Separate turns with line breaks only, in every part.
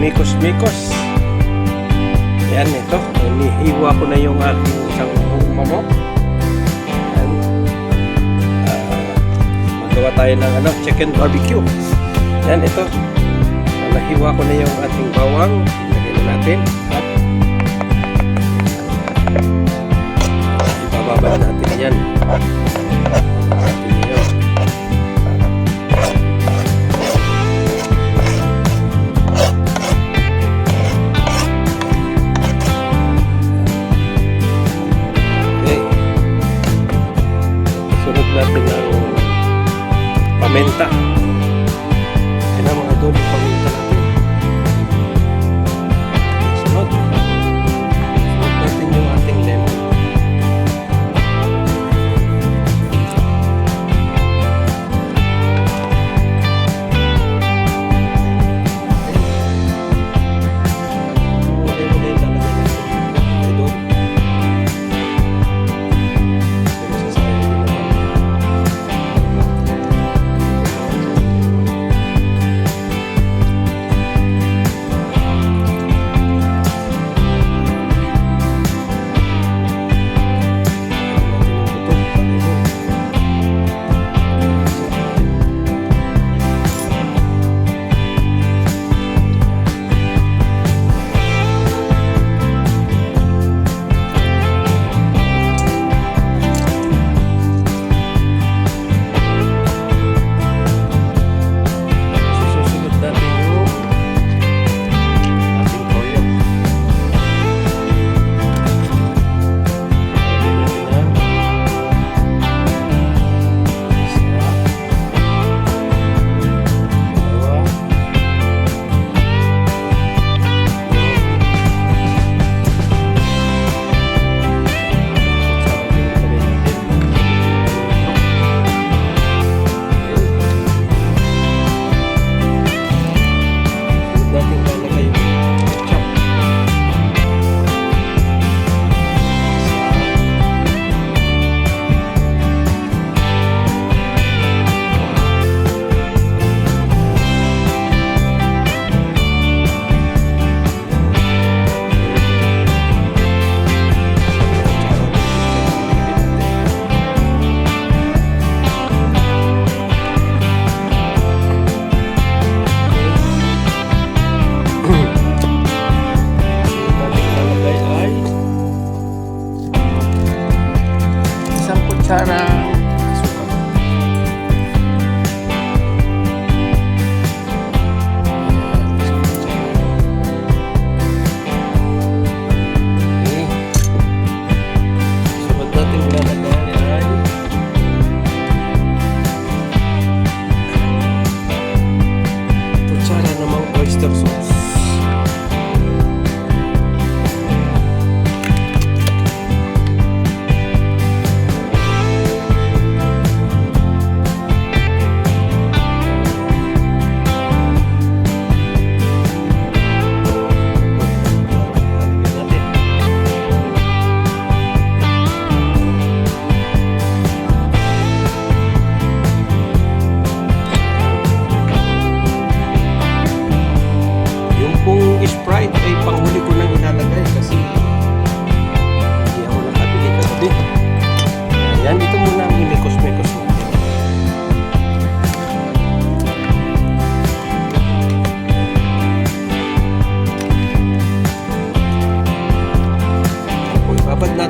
pang mikos-mikos. Yan, ito. Inihiwa ko na yung aking isang buong manok. Yan. Ah, magawa tayo ng ano, chicken barbecue. Yan, ito. Nahiwa ko na yung ating bawang. Lagyan na natin. lamenta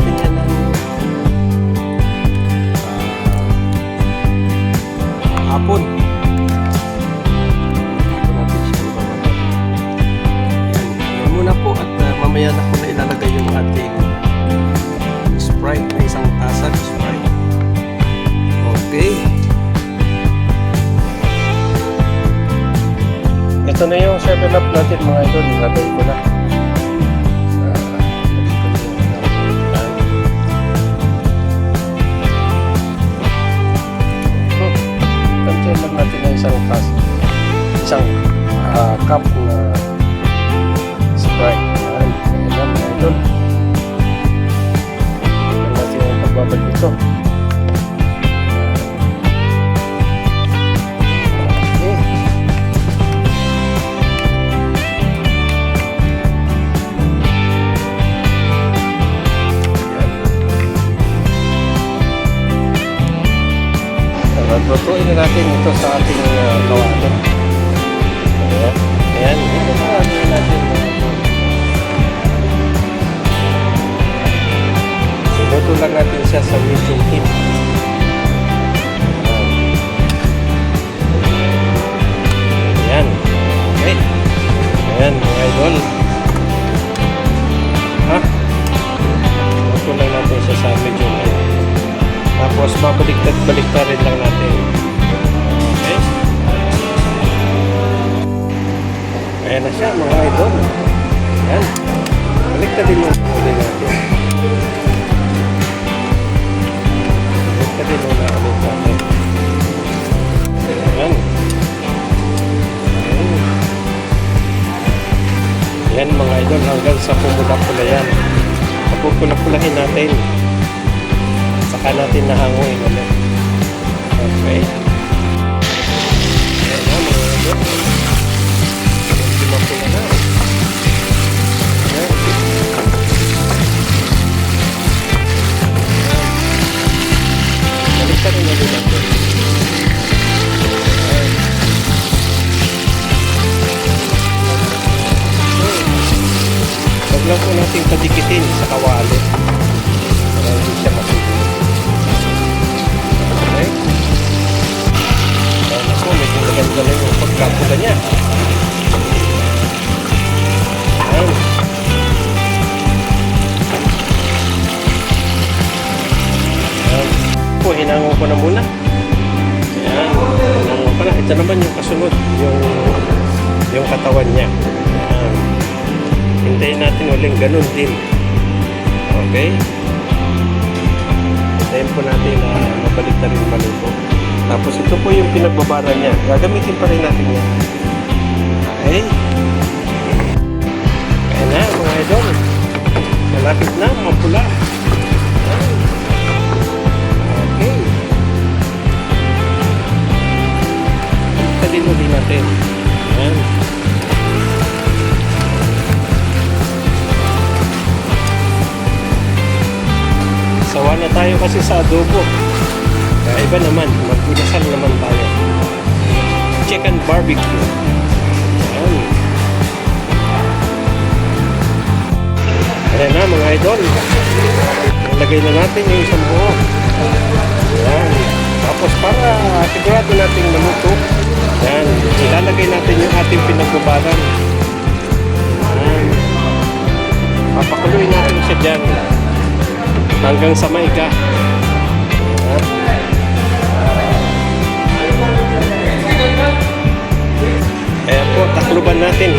natin yan ng ah, hapon. Siya yan muna po at ah, mamaya na ko na ilalagay yung ating Sprite na isang tasa ng Sprite. Okay. Ito na yung 7-up natin mga idol. Ilagay ko na. Lutuin na natin ito sa ating uh, kawalan. Ayan. Ayan. Ito na natin. Iluto lang natin siya sa medium heat. Ayan. Okay. Ayan, mga idol. Ha? Iluto lang natin siya sa medium. Tapos babaliktad-baliktad rin lang natin. Okay? Ayan na siya mga idol. Ayan. Baliktad din yung ulit natin. Baliktad din yung ulit natin. Ayan. Ayan. Mga idol hanggang sa pumula-pula yan. Pagpupula-pulahin natin saka natin nahanguin ulit. Okay. Ayan yung katawan niya. Ayan. Hintayin natin uling ganun din. Okay? Hintayin po natin na mabalik na rin maluto. Tapos ito po yung pinagbabara niya. Gagamitin pa rin natin yan. Okay? Kaya na mga idol. Malapit na, mapula. Tayo kasi sa adobo. Kaya iba naman, magpudasal naman tayo. Chicken barbecue. Ayan. Ayan na mga idol. Ilagay na natin yung isang buo. Ayan. Tapos para sigurado natin maluto, ayan, ilalagay natin yung ating pinagbabaran. Ayan. Papakuloy natin siya dyan hanggang sa maiga. Ayan. Po, takluban natin.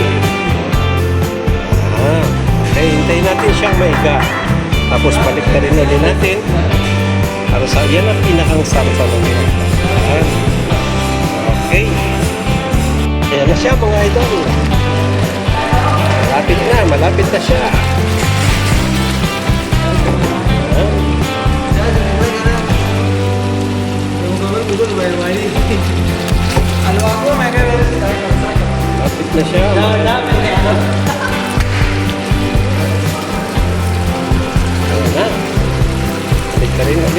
Ah, okay, hintayin natin siyang maiga. Tapos balik na rin ulit natin. Para sa yan ang pinakang sarpa ng Ayan. Okay. Ayan na siya mga idol. Malapit na, malapit na siya.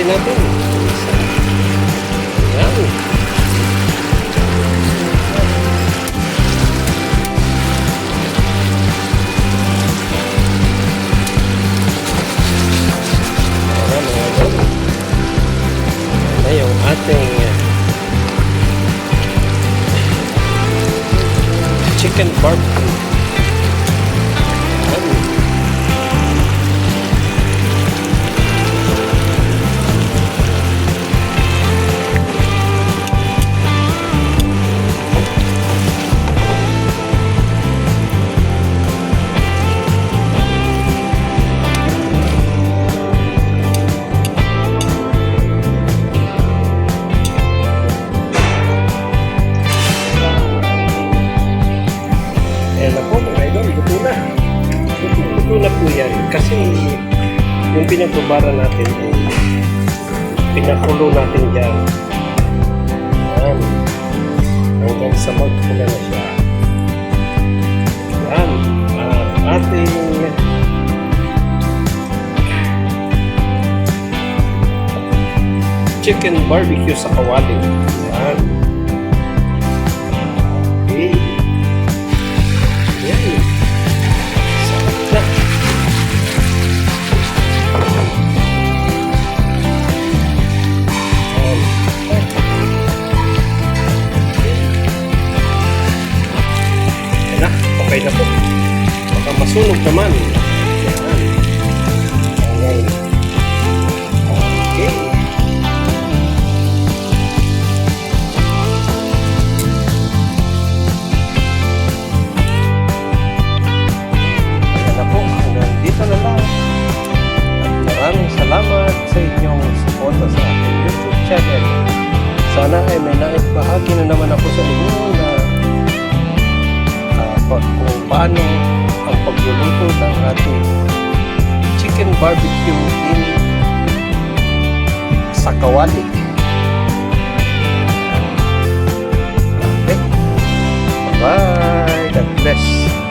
Ulit natin. Ayan. Ayan, ating uh, chicken barbecue. Pinagbabara natin, eh, pinakulo natin dyan. Ayan. Hanggang sa magpula na siya. Ayan. At ating chicken barbecue sa kawali. baka ko sa inyo na uh, pa, kung paano ang pagluluto ng ating chicken barbecue in Sakawalik. Okay? Bye! God bless!